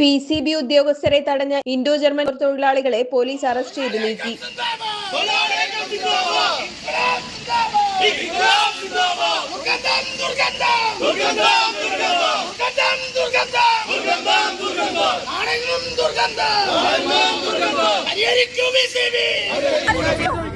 P C B ഉദ്യോഗസ്ഥരെ തടഞ്ഞ Indo German തൊഴിലാളികളെ പോലീസ് അറസ്റ്റ് ചെയ്തു നീക്കി. ദുർഗന്ധം.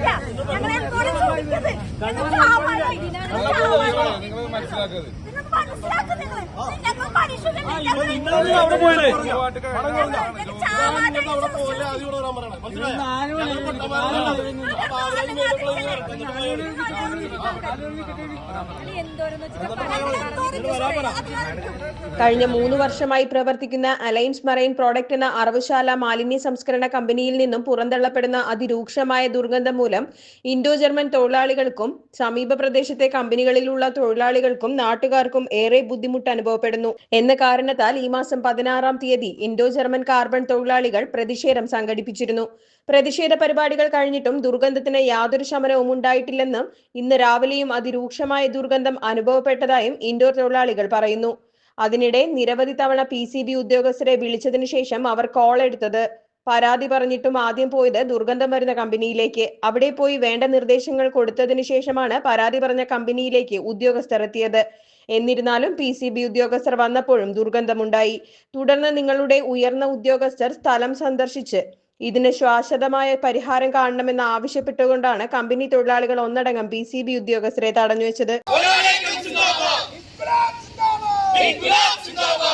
കഴിഞ്ഞ മൂന്ന് വർഷമായി പ്രവർത്തിക്കുന്ന അലയൻസ് മറൈൻ പ്രോഡക്റ്റ് എന്ന അറവുശാല മാലിന്യ സംസ്കരണ കമ്പനിയിൽ നിന്നും പുറന്തള്ളപ്പെടുന്ന അതിരൂക്ഷമായ ദുർഗന്ധം മൂലം ഇൻഡോ ജർമ്മൻ തൊഴിലാളികൾക്കും സമീപ പ്രദേശത്തെ കമ്പനികളിലുള്ള തൊഴിലാളികൾക്കും നാട്ടുകാർക്കും ഏറെ ബുദ്ധിമുട്ട് അനുഭവപ്പെടുന്നു. എന്ന കാരണത്താൽ ഈ മാസം പതിനാറാം തീയതി ഇൻഡോ ജർമ്മൻ കാർബൺ തൊഴിലാളികൾ പ്രതിഷേധം സംഘടിപ്പിച്ചിരുന്നു. പ്രതിഷേധ പരിപാടികൾ കഴിഞ്ഞിട്ടും ദുർഗന്ധത്തിന് യാതൊരു ശമനവും ഉണ്ടായിട്ടില്ലെന്നും ഇന്ന് രാവിലെയും അതിരൂക്ഷമായ ദുർഗന്ധം അനുഭവപ്പെട്ടതായും ഇൻഡോർ തൊഴിലാളികൾ പറയുന്നു. അതിനിടെ നിരവധി തവണ പി സി ബി ഉദ്യോഗസ്ഥരെ വിളിച്ചതിനു ശേഷം അവർ കോൾ എടുത്തത് പരാതി പറഞ്ഞിട്ടും ആദ്യം പോയത് ദുർഗന്ധം വരുന്ന കമ്പനിയിലേക്ക്. അവിടെ പോയി വേണ്ട നിർദ്ദേശങ്ങൾ കൊടുത്തതിനു ശേഷമാണ് പരാതി പറഞ്ഞ കമ്പനിയിലേക്ക് ഉദ്യോഗസ്ഥർ എത്തിയത്. എന്നിരുന്നാലും പി സി ബി ഉദ്യോഗസ്ഥർ വന്നപ്പോഴും ദുർഗന്ധമുണ്ടായി. തുടർന്ന് നിങ്ങളുടെ ഉയർന്ന ഉദ്യോഗസ്ഥർ സ്ഥലം സന്ദർശിച്ച് ഇതിന് ശാശ്വതമായ പരിഹാരം കാണണമെന്ന് ആവശ്യപ്പെട്ടുകൊണ്ടാണ് കമ്പനി തൊഴിലാളികൾ ഒന്നടങ്കം പി സി ബി ഉദ്യോഗസ്ഥരെ തടഞ്ഞുവെച്ചത്. ഇൻക്ലാബ്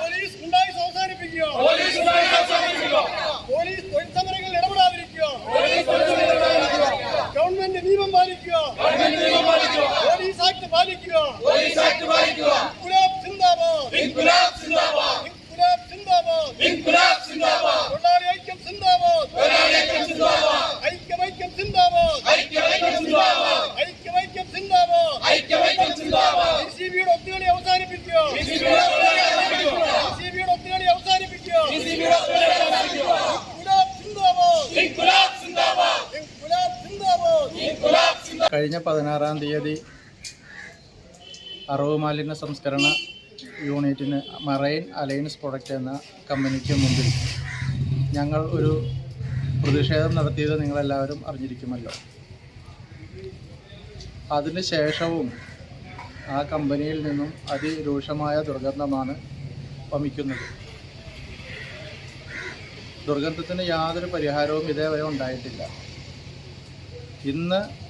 പോലീസ് ഗുണ്ടായിസ് അവസാനിപ്പിക്കുക പോലീസ് പോലീസ് തൊഴിൽ സമരങ്ങളിൽ ഇടപെടാതിരിക്കുക. ഗവൺമെന്റ് നിയമം പാലിക്കുക. നിയമം പാലിക്കുക. പോലീസ് ആക്ട് പാലിക്കുക. പോലീസ് ആക്ട് പാലിക്കുക. കഴിഞ്ഞ പതിനാറാം തീയതി അറവ് മാലിന്യ സംസ്കരണ യൂണിറ്റിന് മറൈൻ അലയൻസ് പ്രൊഡക്റ്റ് എന്ന കമ്പനിക്ക് മുമ്പിൽ ഞങ്ങൾ ഒരു പ്രതിഷേധം നടത്തിയത് നിങ്ങളെല്ലാവരും അറിഞ്ഞിരിക്കുമല്ലോ. അതിന് ശേഷവും ആ കമ്പനിയിൽ നിന്നും അതിരൂക്ഷമായ ദുർഗന്ധമാണ് വമിക്കുന്നത്. ദുർഗന്ധത്തിന് യാതൊരു പരിഹാരവും ഇതേവരെ ഉണ്ടായിട്ടില്ല. ഇന്ന്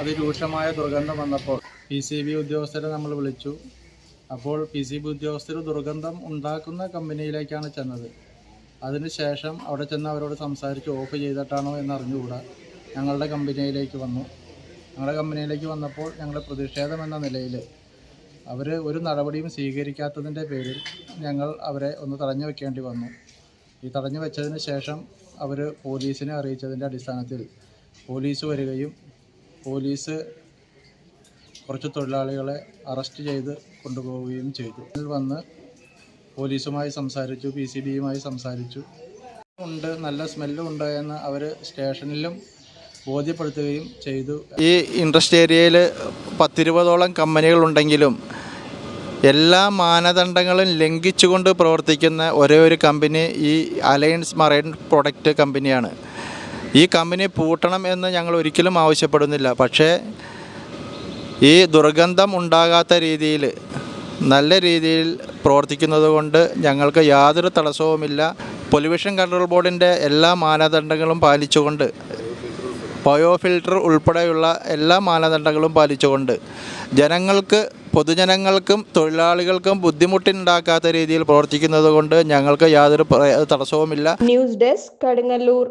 അതിരൂക്ഷമായ ദുർഗന്ധം വന്നപ്പോൾ പി സി ബി ഉദ്യോഗസ്ഥരെ നമ്മൾ വിളിച്ചു. അപ്പോൾ പി സി ബി ഉദ്യോഗസ്ഥർ ദുർഗന്ധം ഉണ്ടാക്കുന്ന കമ്പനിയിലേക്കാണ് ചെന്നത്. അതിനുശേഷം അവിടെ ചെന്ന് അവരോട് സംസാരിച്ച് ഓഫ് ചെയ്തിട്ടാണോ എന്ന് അറിഞ്ഞുകൂടാ. ഞങ്ങളുടെ കമ്പനിയിലേക്ക് വന്നു. ഞങ്ങളുടെ കമ്പനിയിലേക്ക് വന്നപ്പോൾ ഞങ്ങളുടെ പ്രതിഷേധം എന്ന നിലയിൽ അവർ ഒരു നടപടിയും സ്വീകരിക്കാത്തതിന്റെ പേരിൽ ഞങ്ങൾ അവരെ ഒന്ന് തടഞ്ഞു വെക്കേണ്ടി വന്നു. ഈ തടഞ്ഞു വെച്ചതിന് ശേഷം അവർ പോലീസിനെ അറിയിച്ചതിന്റെ അടിസ്ഥാനത്തിൽ പോലീസ് വരികയും പോലീസ് കുറച്ച് തൊഴിലാളികളെ അറസ്റ്റ് ചെയ്ത് കൊണ്ടുപോവുകയും ചെയ്തു. ഇതിൽ വന്ന് പോലീസുമായി സംസാരിച്ചു പി സി ബിയുമായി സംസാരിച്ചു. ഉണ്ട് നല്ല സ്മെല്ലും ഉണ്ട് എന്ന് അവർ സ്റ്റേഷനിലും ബോധ്യപ്പെടുത്തുകയും ചെയ്തു. ഈ ഇൻഡസ്ട്രി ഏരിയയിൽ പത്തിരുപതോളം കമ്പനികളുണ്ടെങ്കിലും എല്ലാ മാനദണ്ഡങ്ങളും ലംഘിച്ചുകൊണ്ട് പ്രവർത്തിക്കുന്ന ഒരേ ഒരു കമ്പനി ഈ അലയൻസ് മറൈൻ പ്രൊഡക്റ്റ് കമ്പനിയാണ്. ഈ കമ്പനി പൂട്ടണം എന്ന് ഞങ്ങൾ ഒരിക്കലും ആവശ്യപ്പെടുന്നില്ല. പക്ഷേ ഈ ദുർഗന്ധം ഉണ്ടാകാത്ത രീതിയിൽ നല്ല രീതിയിൽ പ്രവർത്തിക്കുന്നത് കൊണ്ട് ഞങ്ങൾക്ക് യാതൊരു തടസ്സവുമില്ല. പൊല്യൂഷൻ കൺട്രോൾ ബോർഡിന്റെ എല്ലാ മാനദണ്ഡങ്ങളും പാലിച്ചുകൊണ്ട് ബയോ ഫിൽട്ടർ ഉൾപ്പെടെയുള്ള എല്ലാ മാനദണ്ഡങ്ങളും പാലിച്ചുകൊണ്ട് ജനങ്ങൾക്ക് പൊതുജനങ്ങൾക്കും തൊഴിലാളികൾക്കും ബുദ്ധിമുട്ടുണ്ടാക്കാത്ത രീതിയിൽ പ്രവർത്തിക്കുന്നത് കൊണ്ട് ഞങ്ങൾക്ക് യാതൊരു തടസ്സവുമില്ല. News desk Kadungallur.